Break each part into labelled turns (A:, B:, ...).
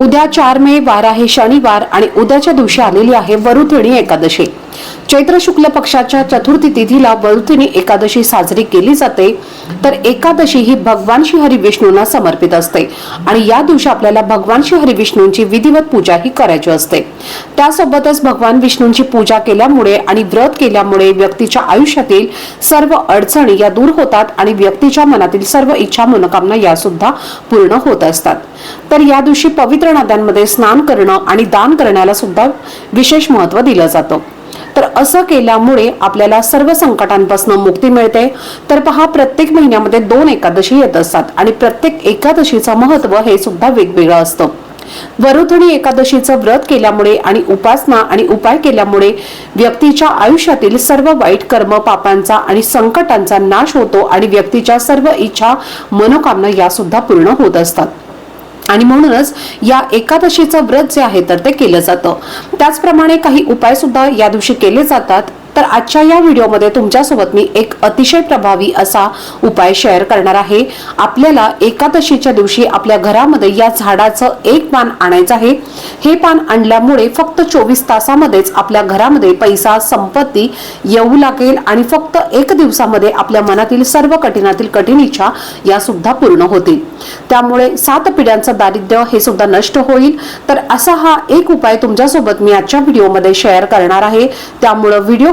A: उद्या चार मे वार आहे शनिवार आणि उद्याच्या दिवशी आलेली आहे वरुथिणी एकादशी. चैत्र शुक्ल पक्षाच्या चतुर्थी तिथीला वरुथिणी एकादशी साजरी केली जाते. तर एकादशी ही भगवान श्री हरी विष्णूंना समर्पित असते आणि या दिवशी आपल्याला भगवान श्री हरी विष्णूंची विधिवत पूजा ही करायची असते. त्यासोबतच भगवान विष्णूंची पूजा केल्यामुळे आणि व्रत केल्यामुळे व्यक्तीच्या आयुष्यातील सर्व अडचणी या दूर होतात आणि व्यक्तीच्या मनातील सर्व इच्छा मनोकामना या सुद्धा पूर्ण होत असतात. तर या दिवशी पवित्र नद्यांमध्ये स्नान करणं आणि दान करण्याला सुद्धा विशेष महत्त्व दिलं जातं. तर असं केल्यामुळे आपल्याला सर्व संकटांपासून मुक्ती मिळते. तर पहा प्रत्येक महिन्यामध्ये दोन एकादशी येत असतात आणि प्रत्येक एकादशीचं महत्त्व हे सुद्धा वेगवेगळं असतं. वरुधणी एकादशीचं व्रत केल्यामुळे आणि उपासना आणि उपाय केल्यामुळे व्यक्तीच्या आयुष्यातील सर्व वाईट कर्म पापांचा आणि संकटांचा नाश होतो आणि व्यक्तीच्या सर्व इच्छा मनोकामना या सुद्धा पूर्ण होत असतात. आणि म्हणूनच या एकादशीचं व्रत जे आहे तर ते केलं जातं. त्याचप्रमाणे काही उपाय सुद्धा या दिवशी केले जातात. तर आजच्या या व्हिडिओमध्ये तुमच्यासोबत मी एक अतिशय प्रभावी असा उपाय शेअर करणार आहे. आपल्याला एकादशीच्या दिवशी आपल्या घरामध्ये या झाडाचं एक पान आणायचं आहे. हे पान आणल्यामुळे फक्त चोवीस तासामध्येच आपल्या घरामध्ये पैसा संपत्ती येऊ लागेल आणि फक्त एक दिवसामध्ये आपल्या मनातील सर्व कठीणातील कठीण इच्छा या सुद्धा पूर्ण होतील. त्यामुळे सात पिढ्यांचं दारिद्र्य हे सुद्धा नष्ट होईल. तर असा हा एक उपाय तुमच्यासोबत मी आजच्या व्हिडिओमध्ये शेअर करणार आहे. त्यामुळं व्हिडिओ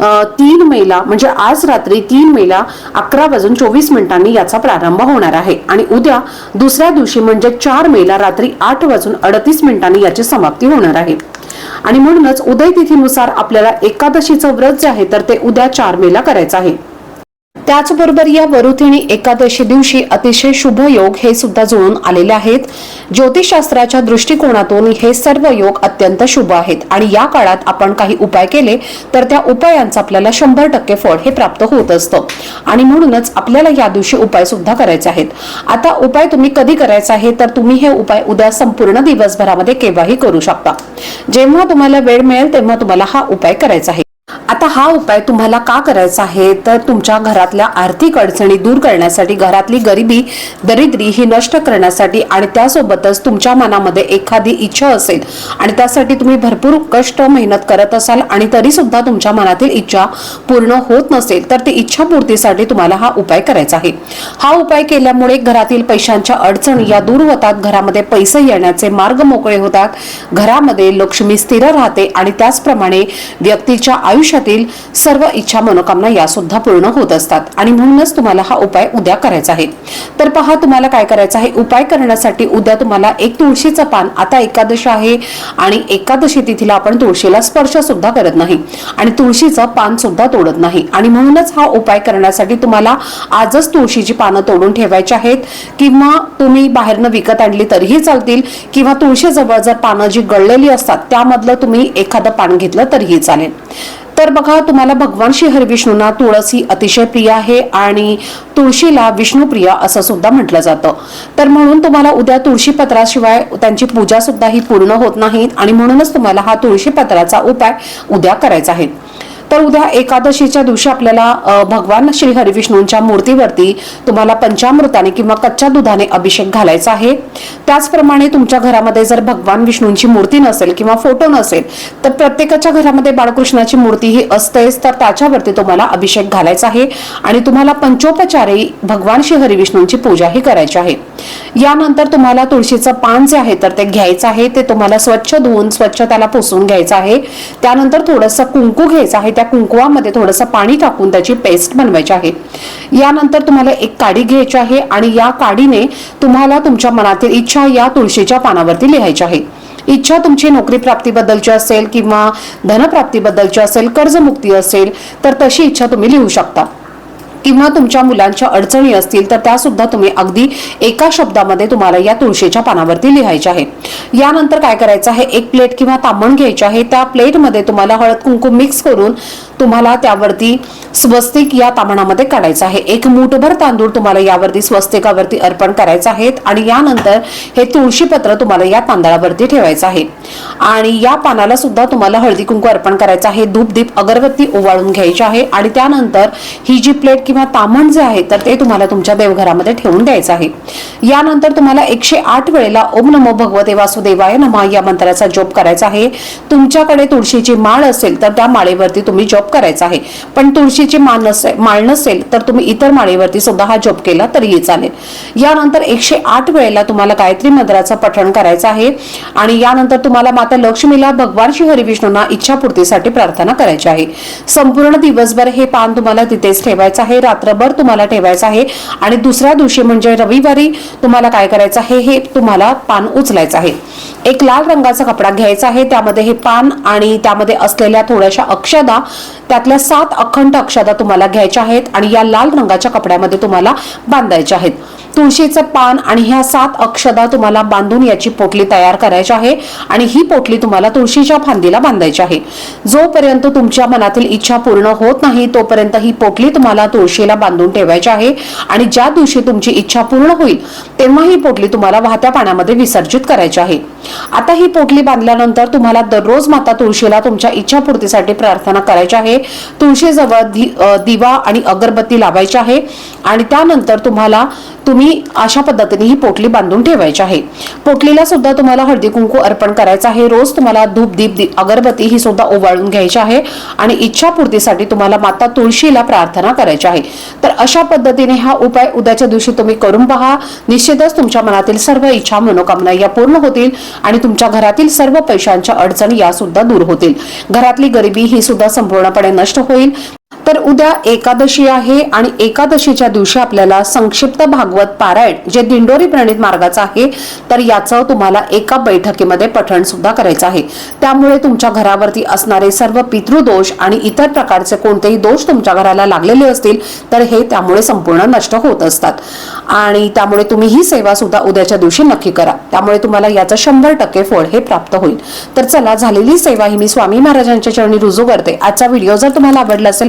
A: तीन मेला म्हणजे आज रात्री तीन मेला अकरा वाजून चोवीस मिनिटांनी याचा प्रारंभ होणार आहे. आणि उद्या दुसऱ्या दिवशी म्हणजे चार मेला रात्री आठ वाजून अडतीस मिनिटांनी याची समाप्ती होणार आहे. आणि म्हणूनच उदय तिथीनुसार आपल्याला एकादशीचं व्रत जे आहे तर ते उद्या चार मेला करायचं आहे. त्याचबरोबर या वरुथिणी एकादशी दिवशी अतिशय शुभ योग हे सुद्धा जुळून आलेले आहेत. ज्योतिषशास्त्राच्या दृष्टिकोनातून हे सर्व योग अत्यंत शुभ आहेत आणि या काळात आपण काही उपाय केले तर त्या उपायांचं आपल्याला शंभर टक्के फळ हे प्राप्त होत असतं. आणि म्हणूनच आपल्याला या दिवशी उपाय सुद्धा करायचे आहेत. आता उपाय तुम्ही कधी करायचा आहे तर तुम्ही हे उपाय उद्या संपूर्ण दिवसभरामध्ये केव्हाही करू शकता. जेव्हा तुम्हाला वेळ मिळेल तेव्हा तुम्हाला हा उपाय करायचा आहे. आता हा उपाय तुम्हाला का करायचा आहे? तर तुमच्या घरातल्या आर्थिक अडचणी दूर करण्यासाठी घरातली गरिबी दरिद्री ही नष्ट करण्यासाठी आणि त्यासोबतच तुमच्या मनामध्ये एखादी इच्छा असेल आणि त्यासाठी तुम्ही भरपूर कष्ट मेहनत करत असाल आणि तरी सुद्धा तुमच्या मनातील इच्छा पूर्ण होत नसेल तर ती इच्छापूर्तीसाठी तुम्हाला हा उपाय करायचा आहे. हा उपाय केल्यामुळे घरातील पैशांच्या अडचणी या दूर होतात घरामध्ये पैसे येण्याचे मार्ग मोकळे होतात घरामध्ये लक्ष्मी स्थिर राहते आणि त्याचप्रमाणे व्यक्तीच्या आयुष्य आयुष्यातील सर्व इच्छा मनोकामना या सुद्धा पूर्ण होत असतात. आणि म्हणूनच तुम्हाला हा उपाय उद्या करायचा आहे. तर पहा तुम्हाला काय करायचं आहे? उपाय करण्यासाठी उद्या तुम्हाला एक तुळशीचं पान आता एकादशी आहे आणि एकादशी तिथीला आपण तुळशीला स्पर्श सुद्धा करत नाही. आणि तुळशीचं पान सुद्धा तोडत नाही. आणि म्हणूनच हा उपाय करण्यासाठी तुम्हाला आजच तुळशीची पानं तोडून ठेवायची आहेत. किंवा तुम्ही बाहेरनं विकत आणली तरीही चालतील. किंवा तुळशीजवळ जर पानं जी गळलेली असतात त्यामधलं तुम्ही एखादं पान घेतलं तरीही चालेल. तर बघा तुम्हाला भगवान श्री हरिविष्णूंना तुळस ही अतिशय प्रिय आहे आणि तुळशीला विष्णुप्रिया असं सुद्धा म्हटलं जातं. तर म्हणून तुम्हाला उद्या तुळशी पत्राशिवाय त्यांची पूजा सुद्धा ही पूर्ण होत नाही आणि म्हणूनच तुम्हाला हा तुळशी पत्राचा उपाय उद्या करायचा आहे. तर उद्या एकादशीच्या दिवशी आपल्याला भगवान श्री हरिविष्णूंच्या मूर्तीवरती तुम्हाला पंचामृताने किंवा कच्च्या दुधाने अभिषेक घालायचा आहे. त्याचप्रमाणे तुमच्या घरामध्ये जर भगवान विष्णूंची मूर्ती नसेल किंवा फोटो नसेल तर प्रत्येकाच्या घरामध्ये बाळकृष्णाची मूर्ती ही असतेच तर त्याच्यावरती तुम्हाला अभिषेक घालायचा आहे आणि तुम्हाला पंचोपचारे भगवान श्री हरिविष्णूंची पूजा ही करायची आहे. यानंतर तुम्हाला तुळशीचं पान जे आहे तर ते घ्यायचं आहे. ते तुम्हाला स्वच्छ धुवून स्वच्छ त्याला पुसून घ्यायचं आहे. त्यानंतर थोडंसं कुंकू घ्यायचं आहे. त्या कुंकुवामध्ये थोडंसं पाणी टाकून त्याची पेस्ट बनवायची आहे. यानंतर तुम्हाला एक काडी घ्यायची आहे आणि या काडीने तुम्हाला तुमच्या मनातील इच्छा या तुळशीच्या पानावरती लिहायची आहे. इच्छा तुमची नोकरी प्राप्तीबद्दलची असेल किंवा धनप्राप्तीबद्दलची असेल कर्जमुक्ती असेल तर तशी इच्छा तुम्ही लिहू शकता. किंवा तुमच्या मुलांच्या अडचणी असतील तर त्या सुद्धा तुम्ही अगदी एका शब्दामध्ये तुम्हाला या तुळशीच्या पानावरती लिहायच्या आहे. यानंतर काय करायचं आहे? एक प्लेट किंवा तांबण घ्यायचे आहे. त्या प्लेटमध्ये तुम्हाला हळद कुंकू मिक्स करून तुम्हाला त्यावरती स्वस्तिक या तांबणामध्ये काढायचं आहे. एक मुठभर तांदूळ तुम्हाला यावरती स्वस्तिकावरती अर्पण करायचं आहेत आणि यानंतर हे तुळशीपत्र तुम्हाला या तांदळावरती ठेवायचं आहे. आणि या पानाला सुद्धा तुम्हाला हळदी कुंकू अर्पण करायचं आहे. धूप दीप अगरबत्ती ओवाळून घ्यायची आहे आणि त्यानंतर ही जी प्लेट किंवा तामण जे आहे तर ते तुम्हाला तुमच्या देवघरामध्ये ठेवून द्यायचं आहे. यानंतर तुम्हाला एकशे आठ वेळेला ओम नमो भगवते वासुदेवाय नमः या मंत्राचा जप करायचा आहे. तुमच्याकडे तुळशीची माळ असेल तर त्या माळेवरती तुम्ही जप करायचा आहे. पण तुळशीची माळ नसेल माळ नसेल तर तुम्ही इतर माळीवरती सुद्धा हा जप केला तरीही चालेल. यानंतर एकशे आठ वेळेला तुम्हाला गायत्री मंत्राचं पठण करायचं आहे. आणि यानंतर तुम्हाला माता लक्ष्मीला भगवान श्री हरिविष्णूंना इच्छापूर्तीसाठी प्रार्थना करायची आहे. संपूर्ण दिवसभर हे पान तुम्हाला तिथेच ठेवायचं आहे. रात्रभर तुम्हाला ठेवायचं आहे. आणि दुसऱ्या दिवशी म्हणजे रविवारी तुम्हाला काय करायचं आहे हे तुम्हाला पान उचलायचं आहे. एक लाल रंगाचा कपडा घ्यायचा आहे. त्यामध्ये हे पान आणि त्यामध्ये असलेल्या थोड्याशा अक्षदा त्यातल्या सात अखंड अक्षदा तुम्हाला घ्यायच्या आहेत आणि या लाल रंगाच्या कपड्यामध्ये तुम्हाला बांधायच्या आहेत. तुळशीचं पान आणि ह्या सात अक्षदा तुम्हाला बांधून याची पोटली तयार करायची आहे आणि ही पोटली तुम्हाला तुळशीच्या फांदीला बांधायची आहे. जोपर्यंत तुमच्या मनातील इच्छा पूर्ण होत नाही तोपर्यंत ही पोटली तुम्हाला तुळशीला बांधून ठेवायची आहे आणि ज्या दिवशी तुमची इच्छा पूर्ण होईल तेव्हा ही पोटली तुम्हाला वाहत्या पाण्यामध्ये विसर्जित करायची आहे. आता ही पोटली बांधल्यानंतर तुम्हाला दररोज माता तुळशीला तुमच्या इच्छापूर्तीसाठी प्रार्थना करायची आहे. तुळशीजवळ दिवा आणि अगरबत्ती लावायची आहे. आणि त्यानंतर तुम्हाला तुम्ही अशा पद्धतीने ही पोटली बांधून ठेवायची आहे. पोटलीला सुद्धा तुम्हाला हळदी कुंकू अर्पण करायचं आहे. रोज तुम्हाला धूप दीप अगरबत्ती ही सुद्धा ओवाळून घ्यायची आहे. आणि इच्छापूर्तीसाठी तुम्हाला माता तुळशीला प्रार्थना करायची आहे. तर अशा पद्धतीने हा उपाय उद्याच्या दिवशी तुम्ही करून पहा. निश्चितच तुमच्या मनातील सर्व इच्छा मनोकामना या पूर्ण होतील. आणि तुमच्या घरातील सर्व पैशांच्या अडचणी या सुद्धा दूर होतील. घरातली गरिबी ही सुद्धा संपूर्णपणे नष्ट होईल. तर उद्या एकादशी आहे आणि एकादशीच्या दिवशी आपल्याला संक्षिप्त भागवत पारायण जे दिंडोरी प्रणित मार्गाचं आहे तर याचं तुम्हाला एका बैठकीमध्ये पठण सुद्धा करायचं आहे. त्यामुळे तुमच्या घरावरती असणारे सर्व पितृदोष आणि इतर प्रकारचे कोणतेही दोष तुमच्या घराला लागलेले असतील तर हे त्यामुळे संपूर्ण नष्ट होत असतात. आणि त्यामुळे तुम्ही ही सेवा सुद्धा उद्याच्या दिवशी नक्की करा. त्यामुळे तुम्हाला याचं शंभर टक्के फळ हे प्राप्त होईल. तर चला झालेली सेवा ही मी स्वामी महाराजांच्या चरणी रुजू करते. आजचा व्हिडिओ जर तुम्हाला आवडला असेल